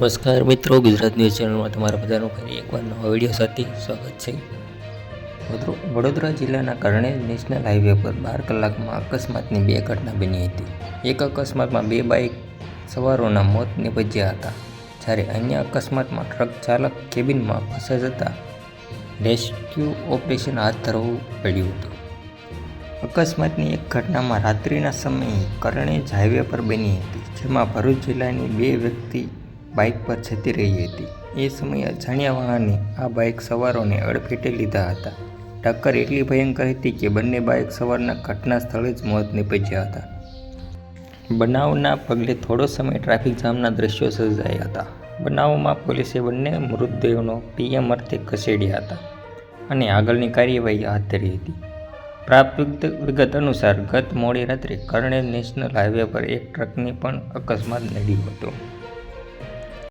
નમસ્કાર મિત્રો, ગુજરાત ન્યૂઝ ચેનલમાં તમારા બધાનું ફરી એકવાર નવા વીડિયો સાથે સ્વાગત છે. વડોદરા- જિલ્લાના કરણેજ નેશનલ હાઈવે પર બાર કલાકમાં અકસ્માતની બે ઘટના બની હતી. એક અકસ્માતમાં બે બાઇક સવારોના મોત નિપજ્યા હતા. જ્યારે અન્ય અકસ્માતમાં ટ્રક ચાલક કેબિનમાં ફસાઈ જતા રેસ્ક્યુ ઓપરેશન હાથ ધરવું પડ્યું હતું. અકસ્માતની એક ઘટનામાં રાત્રિના સમયે કરણેજ હાઈવે પર બની હતી, જેમાં ભરૂચ જિલ્લાની બે વ્યક્તિ બાઇક પર જતી રહી હતી. એ સમયે અજાણ્યા વાહને આ બાઇક સવારોને અડફેટે લીધા હતા. ટક્કર એટલી ભયંકર હતી કે બંને બાઇક સવારના ઘટના સ્થળે જ મોત નીપજ્યા હતા. બનાવના પગલે થોડો સમય ટ્રાફિક જામના દ્રશ્યો સર્જાયા હતા. બનાવમાં પોલીસે બંને મૃતદેહોનો પીએમ અર્થે ખસેડ્યા હતા અને આગળની કાર્યવાહી હાથ ધરી હતી. પ્રાપ્ત વિગત- અનુસાર ગત મોડી રાત્રે કર્ણે નેશનલ હાઈવે પર એક ટ્રકની પણ અકસ્માત નડ્યો હતો.